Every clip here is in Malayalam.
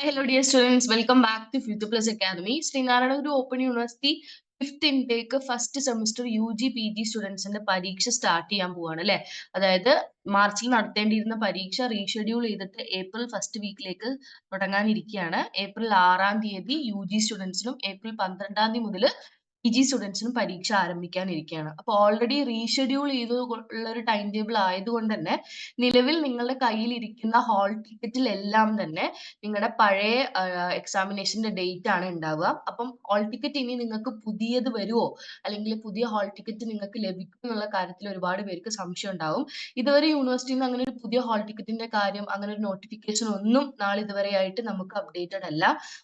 Hi, hello dear students welcome back to future plus academy Sreenarayana Guru open university fifth intake first semester U G P G സ്റ്റുഡൻസിന്റെ പരീക്ഷ സ്റ്റാർട്ട് ചെയ്യാൻ പോവാണ് അല്ലെ? അതായത് മാർച്ചിൽ നടത്തേണ്ടിയിരുന്ന പരീക്ഷ റീഷെഡ്യൂൾ ചെയ്തിട്ട് ഏപ്രിൽ ഫസ്റ്റ് വീക്കിലേക്ക് തുടങ്ങാനിരിക്കുകയാണ് ഏപ്രിൽ ആറാം തീയതി യു ജി സ്റ്റുഡൻസിനും ഏപ്രിൽ പന്ത്രണ്ടാം തീയതി മുതൽ പി ജി സ്റ്റുഡൻസിനും പരീക്ഷ ആരംഭിക്കാനിരിക്കുകയാണ് അപ്പോൾ ഓൾറെഡി റീഷെഡ്യൂൾ ചെയ്ത് ഉള്ള ഒരു ടൈം ടേബിൾ ആയതുകൊണ്ട് തന്നെ നിലവിൽ നിങ്ങളുടെ കയ്യിൽ ഇരിക്കുന്ന ഹാൾ ടിക്കറ്റിലെല്ലാം തന്നെ നിങ്ങളുടെ പഴയ എക്സാമിനേഷന്റെ ഡേറ്റ് ആണ് ഉണ്ടാവുക. അപ്പം ഹാൾ ടിക്കറ്റ് ഇനി നിങ്ങൾക്ക് പുതിയത് വരുമോ അല്ലെങ്കിൽ പുതിയ ഹാൾ ടിക്കറ്റ് നിങ്ങൾക്ക് ലഭിക്കും എന്നുള്ള കാര്യത്തിൽ ഒരുപാട് പേർക്ക് സംശയം ഉണ്ടാവും. ഇതുവരെ യൂണിവേഴ്സിറ്റിയിൽ നിന്ന് അങ്ങനെ ഒരു പുതിയ ഹാൾ ടിക്കറ്റിന്റെ കാര്യം അങ്ങനെ ഒരു നോട്ടിഫിക്കേഷൻ ഒന്നും നാളെ ഇതുവരെ ആയിട്ട് നമുക്ക് അപ്ഡേറ്റഡ് അല്ല.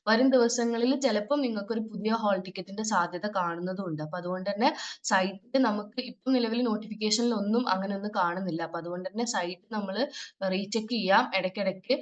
വരും ദിവസങ്ങളിൽ ചിലപ്പം നിങ്ങൾക്ക് ഒരു പുതിയ ഹാൾ ടിക്കറ്റിന്റെ സാധ്യത കാണുന്നതുണ്ട്. അപ്പൊ അതുകൊണ്ട് തന്നെ സൈറ്റ് നമുക്ക് ഇപ്പം നിലവിൽ നോട്ടിഫിക്കേഷനിൽ ഒന്നും അങ്ങനെ ഒന്നും കാണുന്നില്ല. അപ്പൊ അതുകൊണ്ട് തന്നെ സൈറ്റ് നമ്മൾ റീചെക്ക് ചെയ്യാം. ഇടയ്ക്കിടയ്ക്ക്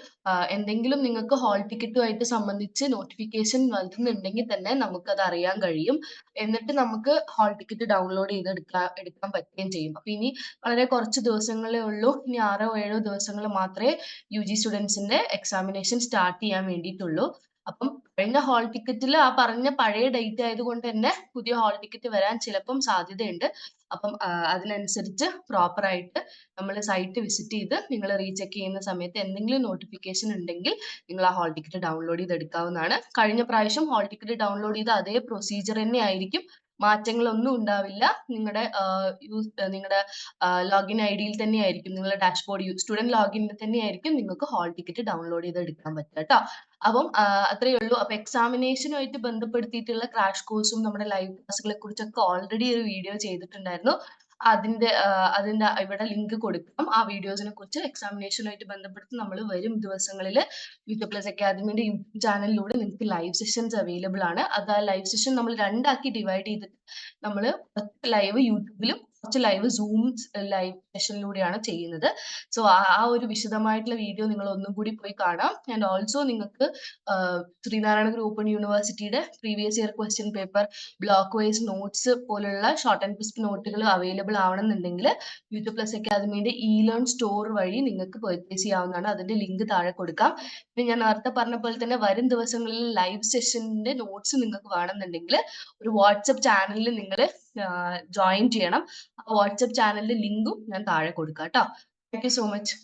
എന്തെങ്കിലും നിങ്ങൾക്ക് ഹോൾ ടിക്കറ്റുമായിട്ട് സംബന്ധിച്ച് നോട്ടിഫിക്കേഷൻ വരുന്നുണ്ടെങ്കിൽ തന്നെ നമുക്ക് അത് അറിയാൻ കഴിയും. എന്നിട്ട് നമുക്ക് ഹോൾ ടിക്കറ്റ് ഡൗൺലോഡ് ചെയ്ത് എടുക്കാൻ എടുക്കാൻ പറ്റുകയും ചെയ്യും. അപ്പൊ ഇനി വളരെ കുറച്ച് ദിവസങ്ങളേ ഉള്ളൂ. ഇനി ആറോ ഏഴോ ദിവസങ്ങൾ മാത്രമേ യു ജി സ്റ്റുഡൻസിന്റെ എക്സാമിനേഷൻ സ്റ്റാർട്ട് ചെയ്യാൻ വേണ്ടിയിട്ടുള്ളൂ. അപ്പം കഴിഞ്ഞ ഹാൾ ടിക്കറ്റിൽ ആ പറഞ്ഞ പഴയ ഡേറ്റ് ആയതുകൊണ്ട് തന്നെ പുതിയ ഹാൾ ടിക്കറ്റ് വരാൻ ചിലപ്പം സാധ്യതയുണ്ട്. അപ്പം അതിനനുസരിച്ച് പ്രോപ്പർ ആയിട്ട് നമ്മൾ സൈറ്റ് വിസിറ്റ് ചെയ്ത് നിങ്ങൾ റീചെക്ക് ചെയ്യുന്ന സമയത്ത് എന്തെങ്കിലും നോട്ടിഫിക്കേഷൻ ഉണ്ടെങ്കിൽ നിങ്ങൾ ആ ഹാൾ ടിക്കറ്റ് ഡൗൺലോഡ് ചെയ്ത് എടുക്കാവുന്നതാണ് കഴിഞ്ഞ പ്രാവശ്യം ഹാൾ ടിക്കറ്റ് ഡൗൺലോഡ് ചെയ്ത അതേ പ്രൊസീജിയർ തന്നെ ആയിരിക്കും മാറ്റങ്ങളൊന്നും ഉണ്ടാവില്ല. നിങ്ങളുടെ യൂസ് നിങ്ങളുടെ ലോഗിൻ ഐ ഡിയിൽ തന്നെ ആയിരിക്കും നിങ്ങളുടെ ഡാഷ്ബോർഡ് സ്റ്റുഡന്റ് ലോഗിനിൽ തന്നെ ആയിരിക്കും നിങ്ങൾക്ക് ഹാൾ ടിക്കറ്റ് ഡൗൺലോഡ് ചെയ്ത് എടുക്കാൻ പറ്റുക കേട്ടോ അപ്പം അത്രയേ ഉള്ളൂ. അപ്പൊ എക്സാമിനേഷനുമായിട്ട് ബന്ധപ്പെടുത്തിയിട്ടുള്ള ക്രാഷ് കോഴ്സും നമ്മുടെ ലൈവ് ക്ലാസ്സുകളെ കുറിച്ചൊക്കെ ഓൾറെഡി ഒരു വീഡിയോ ചെയ്തിട്ടുണ്ടായിരുന്നു. അതിന്റെ അതിന്റെ ഇവിടെ ലിങ്ക് കൊടുക്കും ആ വീഡിയോസിനെ കുറിച്ച് എക്സാമിനേഷനുമായിട്ട് ബന്ധപ്പെട്ട് നമ്മൾ വരും ദിവസങ്ങളിൽ യൂട്യൂബ് പ്ലസ് അക്കാദമിയുടെ യൂട്യൂബ് ചാനലിലൂടെ നിങ്ങൾക്ക് ലൈവ് സെഷൻസ് അവൈലബിൾ ആണ്. അത് ആ ലൈവ് സെഷൻ നമ്മൾ രണ്ടാക്കി ഡിവൈഡ് ചെയ്തിട്ട് നമ്മൾ ലൈവ് യൂട്യൂബിലും കുറച്ച് ലൈവ് സൂം ലൈവ് സെഷനിലൂടെയാണ് ചെയ്യുന്നത്. സോ ആ ഒരു വിശദമായിട്ടുള്ള വീഡിയോ നിങ്ങൾ ഒന്നും കൂടി പോയി കാണാം. ആൻഡ് ഓൾസോ നിങ്ങൾക്ക് ശ്രീനാരായണ ഗുരു ഓപ്പൺ യൂണിവേഴ്സിറ്റിയുടെ previous year question paper block wise notes പോലുള്ള ഷോർട്ട് ആൻഡ് ക്രിസ്പ് നോട്ടുകൾ അവൈലബിൾ ആവണമെന്നുണ്ടെങ്കിൽ യൂട്യൂബ് പ്ലസ് അക്കാദമിയുടെ ഇ ലേൺ സ്റ്റോർ വഴി നിങ്ങൾക്ക് പെർച്ചേസ് ചെയ്യാവുന്നതാണ്. അതിന്റെ ലിങ്ക് താഴെ കൊടുക്കാം. പിന്നെ ഞാൻ നേരത്തെ പറഞ്ഞ പോലെ തന്നെ വരും ദിവസങ്ങളിൽ ലൈവ് സെഷന്റെ നോട്ട്സ് നിങ്ങൾക്ക് വേണമെന്നുണ്ടെങ്കിൽ ഒരു വാട്സപ്പ് ചാനലിൽ നിങ്ങൾ ജോയിൻ ചെയ്യണം. ആ വാട്സപ്പ് ചാനലിന്റെ ലിങ്കും ഞാൻ താഴെ കൊടുക്കുക കേട്ടോ താങ്ക് യു സോ മച്ച്